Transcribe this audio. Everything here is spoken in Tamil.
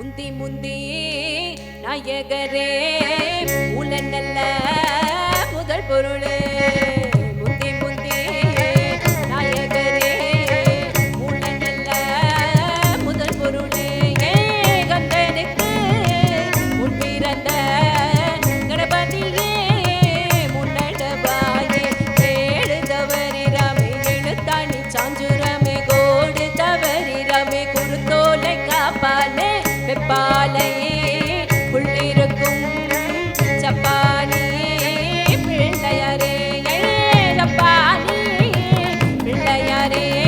முந்தி முந்தி நாயகரே உலனல்ல முதல் பொருளே. María.